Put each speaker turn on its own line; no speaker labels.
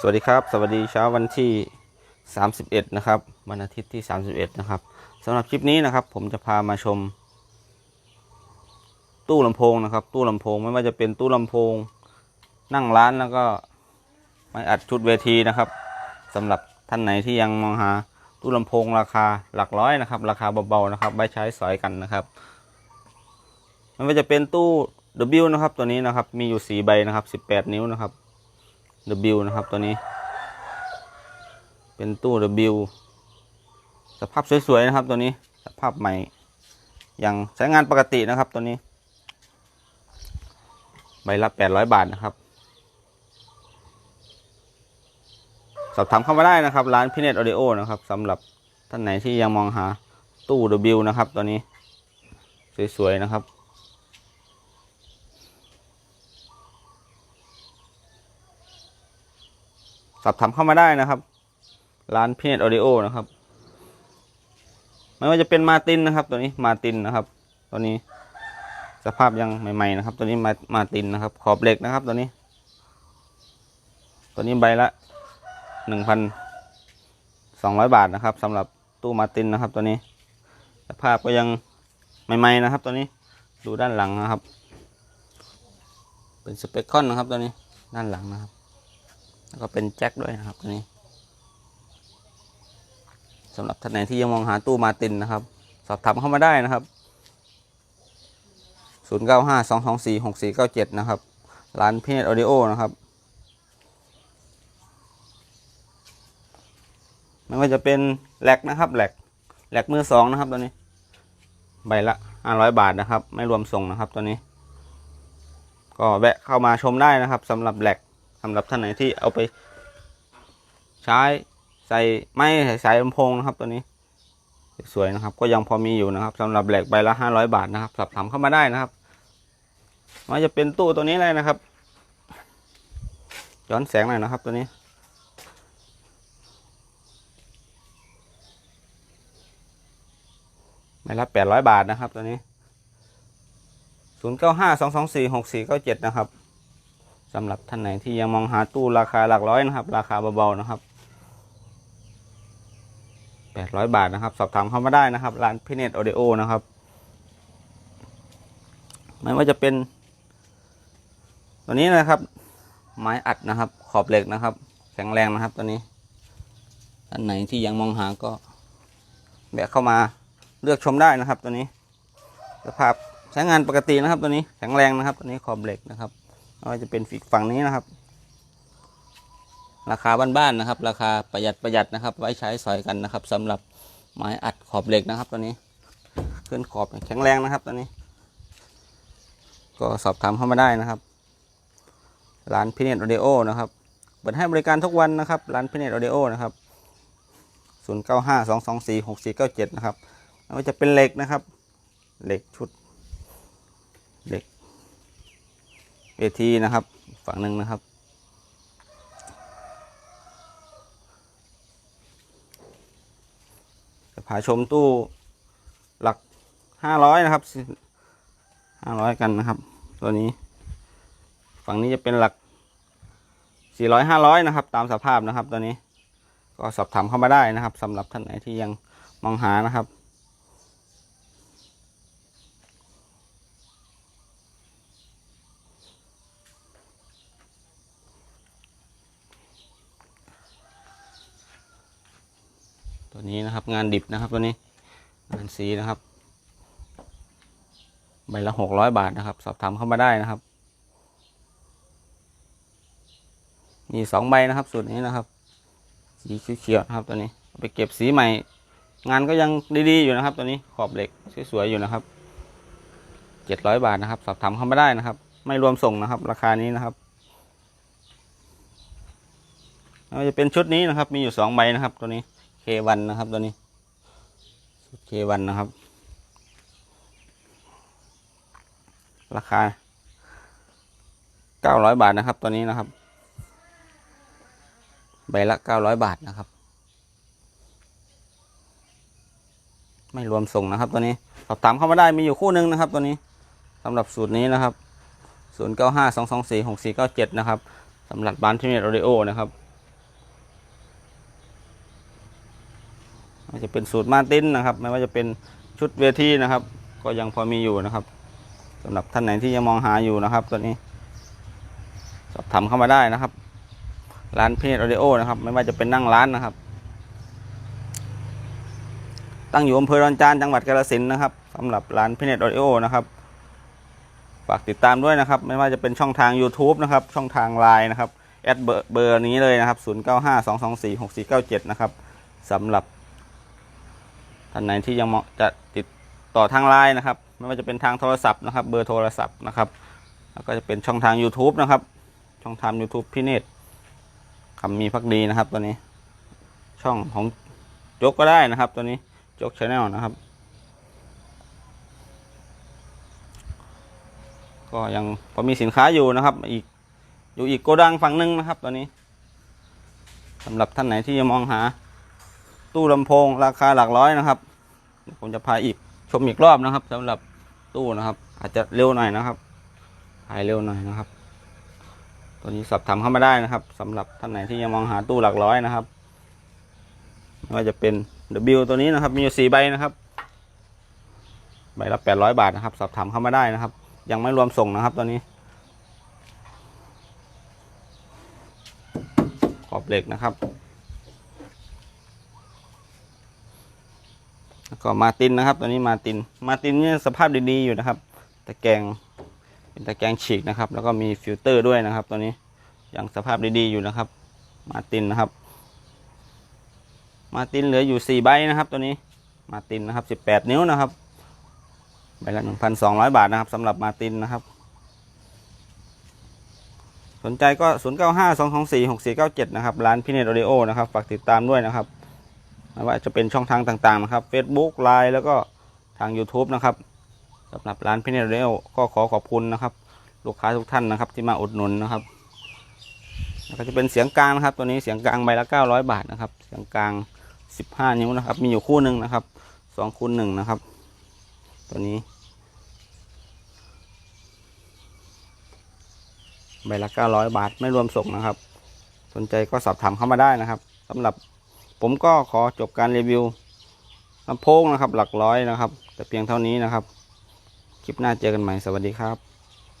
สวัสดีครับ สวัสดีเช้าวันที่ 31 นะครับวันอาทิตย์ที่ 31 นะครับสำหรับคลิปนี้นะครับ ผมจะพามาชม ตู้ลำโพงนะครับ ตู้ลำโพงไม่ว่าจะเป็นตู้ลำโพง นั่งร้านแล้วก็ไม่อัดชุดเวทีนะครับสำหรับท่านไหนที่ยังมองหาตู้ลำโพงราคาหลักร้อยนะครับ ราคาเบาๆนะครับไว้ใช้สอยกันนะครับไม่ว่าจะเป็นตู้ W นะครับตัวนี้นะครับมีอยู่ 4 ใบนะครับ 18 นิ้วนะครับ W นะครับตัวนี้ เป็นตู้ W สภาพสวยๆนะครับตัวนี้สภาพใหม่อยังใช้งานปกตินะครับตัวนี้ ใบละ800บาทนะครับ สอบถามเข้ามาได้นะครับ ร้านพิเนตออดิโอนะครับสำหรับท่านไหนที่ยังมองหาตู้ W นะครับตัวนี้ สวยๆนะครับ สอบถามเข้ามาได้นะครับ ร้านพิเนตออดิโอนะครับ ไม่ว่าจะเป็นมาตินนะครับ ตัวนี้มาตินนะครับ ตัวนี้สภาพยังใหม่ๆนะครับ ตัวนี้มามาตินนะครับ ขอบเหล็กนะครับ ตัวนี้ ตัวนี้ใบละหนึ่งพันสองร้อยบาทนะครับสำหรับตู้มาตินนะครับ ตัวนี้ สภาพก็ยังใหม่ๆนะครับ ตัวนี้ดูด้านหลังนะครับ เป็นสเปคคอนนะครับตัวนี้ด้านหลังนะครับ แล้วก็เป็นแจ็คด้วยนะครับตัวนี้สำหรับท่านไหนที่ยังมองหาตู้มาตินนะครับ สอบถามเข้ามาได้นะครับ 0 9 5 2 2 4 6 4 9 7 นะครับ ร้านพีเนตออดิโอนะครับ ไม่ว่าจะเป็นแหลกนะครับแหลกแหลกมือสองนะครับตัวนี้ ใบละ500 บาทนะครับ ไม่รวมส่งนะครับตัวนี้ ก็แวะเข้ามาชมได้นะครับสำหรับแหลก สำหรับท่านไหนที่เอาไปใช้ใส่ไม้ใส่สายลำโพงนะครับ ตัวนี้ สวยนะครับ ก็ยังพอมีอยู่นะครับสำหรับแหลกใบละห้าร้อยบาทนะครับสอบถามเข้ามาได้นะครับมันจะเป็นตู้ตัวนี้เลยนะครับ ย้อนแสงหน่อยนะครับตัวนี้ใบละแปดร้อยบาทนะครับตัวนี้ศูนย์เก้าห้าสองสองสี่หกสี่เก้าเจ็ดนะครับ สำหรับท่านไหนที่ยังมองหาตู้ราคาหลักร้อยนะครับ ราคาเบาๆนะครับแปดร้อยบาทนะครับ สอบถามเข้ามาได้นะครับ ร้านพิเนตออเดโอนะครับ ไม่ว่าจะเป็น ตัวนี้นะครับ ไม้อัดนะครับ ขอบเหล็กนะครับ แข็งแรงนะครับตัวนี้ท่านไหนที่ยังมองหาก็แบะเข้ามาเลือกชมได้นะครับ ตัวนี้ สภาพใช้งานปกตินะครับ ตัวนี้แข็งแรงนะครับ ตัวนี้ขอบเหล็กนะครับ ไม่ว่าจะเป็นฝีกฝั่งนี้นะครับ ราคาบ้านๆนะครับ ราคาประหยัดประหยัดนะครับ ไว้ใช้สอยกันนะครับสำหรับไม้อัดขอบเหล็กนะครับ ตัวนี้ขึ้นขอบแข็งแรงนะครับตัวนี้ ก็สอบถามเข้ามาได้นะครับ ร้านพิเนตออเดโอนะครับเปิดให้บริการทุกวันนะครับ ร้านพิเนตออเดโอนะครับศูนย์เก้าห้าสองสองสี่หกสี่เก้าเจ็ดนะครับไม่ว่าจะเป็นเหล็กนะครับ เหล็กชุด เหล็ก เวทีนะครับ ฝั่งหนึ่งนะครับ จะพาชมตู้หลักห้าร้อยนะครับห้าร้อยกันนะครับ ตัวนี้ ฝั่งนี้จะเป็นหลักสี่ร้อยห้าร้อยนะครับ ตามสภาพนะครับ ตัวนี้ ก็สอบถามเข้ามาได้นะครับสำหรับท่านไหนที่ยังมองหานะครับ ตัวนี้นะครับ งานดิบนะครับตัวนี้ งานสีนะครับ ใบละหกร้อยบาทนะครับ สอบถามเข้ามาได้นะครับ มีสองใบนะครับสูตรนี้นะครับ สีเขียวๆนะครับตัวนี้ไปเก็บสีใหม่ งานก็ยังดีๆอยู่นะครับ ตัวนี้ขอบเหล็กสวยๆอยู่นะครับเจ็ดร้อยบาทนะครับ สอบถามเข้ามาได้นะครับ ไม่รวมส่งนะครับ ราคานี้นะครับจะเป็นชุดนี้นะครับ มีอยู่สองใบนะครับตัวนี้ วันนะครับตัวนี้เควันนะครับ ราคาเก้าร้อยบาทนะครับตัวนี้นะครับ ใบละเก้าร้อยบาทนะครับ ไม่รวมส่งนะครับตัวนี้สอบถามเข้ามาได้มีอยู่คู่หนึ่งนะครับ ตัวนี้สำหรับสูตรนี้นะครับศูนย์เก้าห้าสองสองสี่หกสี่เก้าเจ็ดนะครับสำหรับบ้านที่เมทโอริโอนะครับ ไม่จะเป็นสูตรมาตินนะครับ ไม่ว่าจะเป็นชุดเวทีนะครับ ก็ยังพอมีอยู่นะครับสำหรับท่านไหนที่ยังมองหาอยู่นะครับตัวนี้ สอบถามเข้ามาได้นะครับ ร้านเพจออดิโอนะครับ ไม่ว่าจะเป็นนั่งร้านนะครับ ตั้งอยู่อำเภอดอนจานจังหวัดกาฬสินธุ์นะครับสำหรับร้านเพจออดิโอนะครับฝากติดตามด้วยนะครับ ไม่ว่าจะเป็นช่องทาง YouTube นะครับ ช่องทางไลน์นะครับแอดเบอร์เบอร์นี้เลยนะครับ 0952246497 นะครับสำหรับ ท่านไหนที่ยังเหมาะจะติดต่อทางไลน์นะครับ ไม่ว่าจะเป็นทางโทรศัพท์นะครับ เบอร์โทรศัพท์นะครับแล้วก็จะเป็นช่องทาง YouTube นะครับ ช่องทาง YouTube พี่เนตรคำมีพักดีนะครับตัวนี้ ช่องของจกก็ได้นะครับตัวนี้จกชาแนลนะครับ ก็ยังพอมีสินค้าอยู่นะครับ อีกอยู่อีกโกดังฝั่งหนึ่งนะครับตัวนี้สำหรับท่านไหนที่ยังมองหา ตู้ลำโพงราคาหลักร้อยนะครับผมจะพาอีกชมอีกรอบนะครับสำหรับตู้นะครับ อาจจะเร็วหน่อยนะครับถ่ายเร็วหน่อยนะครับ ตัวนี้สอบถามเข้ามาได้นะครับสำหรับท่านไหนที่ยังมองหาตู้หลักร้อยนะครับไม่ว่าจะเป็น W ตัวนี้นะครับ มีอยู่สี่ใบนะครับใบละแปดร้อยบาทนะครับ สอบถามเข้ามาได้นะครับ ยังไม่รวมส่งนะครับ ตัวนี้ขอบเหล็กนะครับ แล้วก็มาตินนะครับ ตัวนี้มาติน มาตินเนี่ยสภาพดีๆอยู่นะครับ ตะแกรงเป็นตะแกรงฉีกนะครับ แล้วก็มีฟิลเตอร์ด้วยนะครับ ตัวนี้ยังสภาพดีๆอยู่นะครับ มาตินนะครับ มาตินเหลืออยู่สี่ใบนะครับ ตัวนี้มาตินนะครับสิบแปดนิ้วนะครับใบละหนึ่งพันสองร้อยบาทนะครับสำหรับมาตินนะครับ สนใจก็ศูนย์เก้าห้าสองสองสี่หกสี่เก้าเจ็ดนะครับ ร้านพิเนตออดิโอนะครับ ฝากติดตามด้วยนะครับ ไม่ว่าจะเป็นช่องทางต่างๆนะครับ Facebook Line แล้วก็ทาง YouTube นะครับสำหรับร้านพิเนตออดิโอก็ขอขอบคุณนะครับ ลูกค้าทุกท่านนะครับ ที่มาอุดหนุนนะครับแล้วก็จะเป็นเสียงกลางนะครับ ตัวนี้เสียงกลางใบละ 900 บาทนะครับ เสียงกลาง 15 นิ้วนะครับ มีอยู่คู่หนึ่งนะครับ2คูณ1นะครับ ตัวนี้ ใบละ 900 บาทไม่รวมส่งนะครับ สนใจก็สอบถามเข้ามาได้นะครับสำหรับ ผมก็ขอจบการรีวิวลำโพงนะครับ หลักร้อยนะครับ แต่เพียงเท่านี้นะครับ คลิปหน้าเจอกันใหม่ สวัสดีครับ